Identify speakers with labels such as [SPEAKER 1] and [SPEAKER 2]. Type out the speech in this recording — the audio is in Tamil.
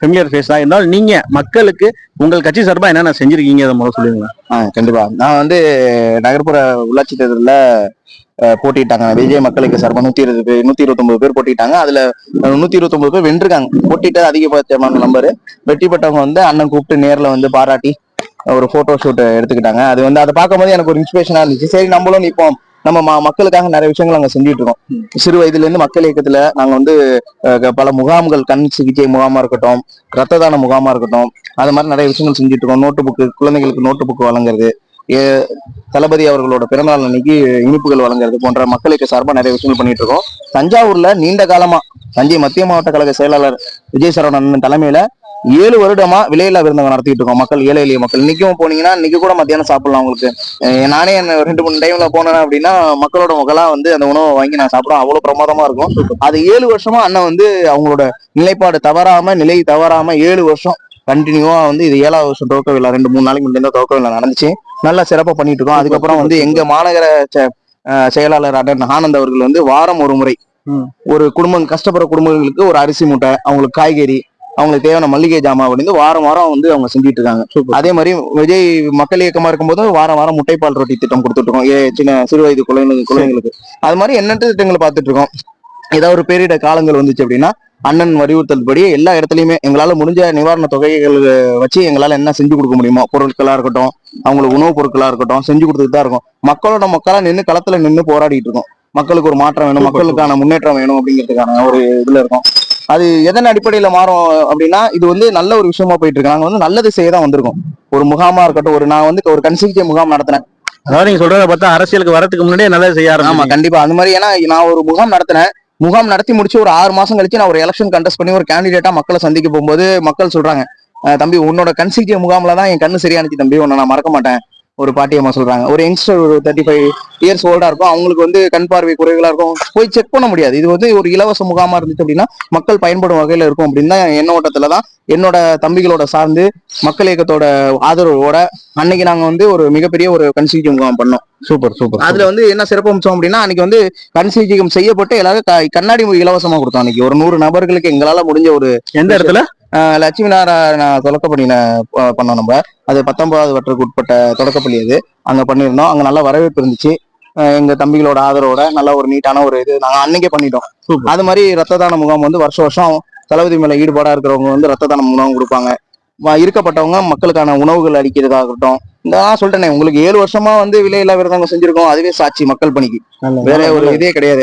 [SPEAKER 1] ஃபெமிலியர் ஃபேஸ் தான். இருந்தாலும் நீங்க மக்களுக்கு உங்கள் கட்சி சார்பா என்னென்ன செஞ்சிருக்கீங்க அதை முதல்ல சொல்லுங்க
[SPEAKER 2] ஆ கண்டிப்பா. நான் வந்து நகர்ப்புற உள்ளாட்சி தேர்தலில் போட்டிட்டாங்க விஜய் மக்களுக்கு சார்பாக நூத்தி இருபது பேர் நூத்தி இருபத்தொன்பது பேர் போட்டிட்டாங்க அதுல நூத்தி இருபத்தொன்பது பேர் வென்றிருக்காங்க. போட்டிட்டு அதிகபட்சமான நம்பர் வெற்றி பெற்றவங்க வந்து அண்ணன் கூப்பிட்டு நேர்ல வந்து பாராட்டி ஒரு போட்டோ ஷூட் எடுத்துக்கிட்டாங்க. அது வந்து அதை பார்க்கும்போது எனக்கு ஒரு இன்ஸ்பிரேஷனா இருந்துச்சு. சரி நம்மளும் நிற்போம் நம்ம மக்களுக்காக நிறைய விஷயங்கள் நாங்கள் செஞ்சுட்டு இருக்கோம். சிறு வயதுல இருந்து மக்கள் இயக்கத்துல நாங்க வந்து பல முகாம்கள் கண் சிகிச்சை முகாமா இருக்கட்டும் ரத்த தான முகாமா இருக்கட்டும் அது மாதிரி நிறைய விஷயங்கள் செஞ்சுட்டு இருக்கோம். நோட்டு புக்கு குழந்தைகளுக்கு நோட்டு புக்கு வழங்குறது ஏ- தளபதி அவர்களோட பிறந்தநாள் அன்னைக்கு இனிப்புகள் வழங்குறது போன்ற மக்களுக்கு சார்பாக நிறைய விஷயங்கள் பண்ணிட்டு இருக்கோம். தஞ்சாவூர்ல நீண்ட காலமா தஞ்சை மத்திய மாவட்ட கழக செயலாளர் விஜய் சரவணன் தலைமையில ஏழு வருடமா விலையில்லா விருந்தகம் நடத்திட்டு இருக்கோம். மக்கள் ஏழை எளிய மக்கள். இன்னைக்கும் போனீங்கன்னா இன்னைக்கு கூட மத்தியானம் சாப்பிடலாம் உங்களுக்கு. நானே என்ன ரெண்டு மூணு டைம்ல போனேன் அப்படின்னா மக்களோட முகலா வந்து அந்த உணவை வாங்கி நான் சாப்பிடுவேன். அவ்வளவு பிரமாதமா இருக்கும். அது ஏழு வருஷமா அண்ணன் வந்து அவங்களோட நிலைப்பாடு தவறாம நிலை தவறாம ஏழு வருஷம் கண்டினியூவா வந்து இது ஏழாவது வருஷம் துவக்க விழா ரெண்டு மூணு நாளைக்கு முன்னாடி துவக்க விழா நடந்துச்சு. நல்லா சிறப்பா பண்ணிட்டு இருக்கோம். அதுக்கப்புறம் வந்து எங்க மாநகர செயலாளர் அண்ணன் ஆனந்த் அவர்கள் வந்து வாரம் ஒரு முறை. ஒரு குடும்பம் கஷ்டப்படுற குடும்பங்களுக்கு ஒரு அரிசி மூட்டை அவங்களுக்கு காய்கறி அவங்களுக்கு தேவையான மல்லிகை ஜாமான் அப்படின்னு வாரம் வாரம் வந்து அவங்க செஞ்சுட்டு இருக்காங்க அதே மாதிரி விஜய் மக்கள் இயக்கமா இருக்கும்போது வாரம் வாரம் முட்டைப்பால் ரொட்டி திட்டம் கொடுத்துட்டு இருக்கோம் ஏ- சின்ன சிறு வயது குழந்தைங்களுக்கு குழந்தைங்களுக்கு. அது மாதிரி எண்ணற்ற திட்டங்களை பார்த்துட்டு இருக்கோம் ஏதாவது ஒரு பேரிட காலங்கள் வந்துச்சு அப்படின்னா அண்ணன் வலியுறுத்தல் படி எல்லா இடத்துலயுமே எங்களால முடிஞ்ச நிவாரண தொகைகள் வச்சு எங்களால என்ன செஞ்சு கொடுக்க முடியுமோ பொருட்களா இருக்கட்டும் அவங்களுக்கு உணவுப் பொருட்களா இருக்கட்டும் செஞ்சு கொடுத்துட்டு தான் இருக்கும். மக்களோட மக்களா நின்று களத்துல நின்று போராடிட்டு இருக்கோம். மக்களுக்கு ஒரு மாற்றம் வேணும் மக்களுக்கான முன்னேற்றம் வேணும் அப்படிங்கிறதுக்கான ஒரு இதுல இருக்கும். அது எதன் அடிப்படையில மாறும் அப்படின்னா இது வந்து நல்ல ஒரு விஷயமா போயிட்டு இருக்கு நாங்க வந்து நல்லது செய்ய தான் வந்திருக்கோம். ஒரு முகாமா இருக்கட்டும் ஒரு நான் வந்து ஒரு சிகிச்சை முகாம் நடத்தினேன்.
[SPEAKER 1] அதாவது நீங்க சொல்றத பார்த்தா அரசியலுக்கு வரதுக்கு முன்னாடியே நல்லது செய்ய
[SPEAKER 2] ஆமா
[SPEAKER 1] ஆரம்பிச்சு
[SPEAKER 2] கண்டிப்பா. அந்த மாதிரி ஏன்னா நான் ஒரு முகாம் நடத்தினேன். முகாம் நடத்தி முடிச்சு ஒரு ஆறு மாசம் கழிச்சு நான் ஒரு எலெக்ஷன் கண்டெஸ்ட் பண்ணி ஒரு கேண்டிடேட்டா மக்களை சந்திக்க போகும்போது மக்கள் சொல்றாங்க "அஹ் தம்பி உன்னோட சிகிச்சை முகாம்ல தான் என் கண்ணு சரியானுச்சு தம்பி. உன்னை நான் மறக்க மாட்டேன். ஒரு பாட்டியம்மா சொல்றாங்க. ஒரு யங்ஸ்டர் ஒரு தேர்ட்டி ஃபைவ் இயர்ஸ் ஓல்டா இருக்கும். அவங்களுக்கு வந்து கண் பார்வை குறைகளா இருக்கும். போய் செக் பண்ண முடியாது. இது வந்து ஒரு இலவச முகாமா இருந்துச்சு அப்படின்னா மக்கள் பயன்படும் வகையில இருக்கும் அப்படின்னு தான் என் ஓட்டத்துல தான் என்னோட தம்பிகளோட சார்ந்து மக்கள் இயக்கத்தோட ஆதரவோட அன்னைக்கு நாங்க வந்து ஒரு மிகப்பெரிய ஒரு சிகிச்சை முகாம் பண்ணோம்.
[SPEAKER 1] சூப்பர் சூப்பர்
[SPEAKER 2] அதுல வந்து என்ன சிறப்பு அம்சம் அப்படின்னா அன்னைக்கு வந்து கண் சிகிச்சைகம் செய்யப்பட்டு எல்லாரும் க- கண்ணாடி இலவசமா கொடுத்தோம் அன்னைக்கு. ஒரு நூறு நபர்களுக்கு எங்களால முடிஞ்ச ஒரு
[SPEAKER 1] எந்த இடத்துல?
[SPEAKER 2] லட்சுமி நாராயண தொடக்கப்பள்ளியில பண்ணோம் நம்ம. அது பத்தொன்பதாவது வட்டருக்கு உட்பட்ட தொடக்கப்பள்ளி அது. அங்க பண்ணியிருந்தோம். அங்க நல்ல வரவேற்பு இருந்துச்சு. எங்க தம்பிகளோட ஆதரவோட நல்ல ஒரு நீட்டான ஒரு இது நாங்க அன்னைக்கே பண்ணிட்டோம். அது மாதிரி ரத்த தான முகாம் வந்து வருஷம் வருஷம் தளபதி மேல ஈடுபாடா இருக்கிறவங்க வந்து ரத்த தான முகாம் கொடுப்பாங்க. இருக்கப்பட்டவங்க மக்களுக்கான உணவுகள் அளிக்கிறதாகட்டும். இந்த நான் சொல்லிட்டேனே உங்களுக்கு ஏழு வருஷமா வந்து விலையில்லா விரதங்க செஞ்சிருக்கோம். அதுவே சாட்சி மக்கள் பணிக்கு. வேற ஒரு இதே கிடையாது.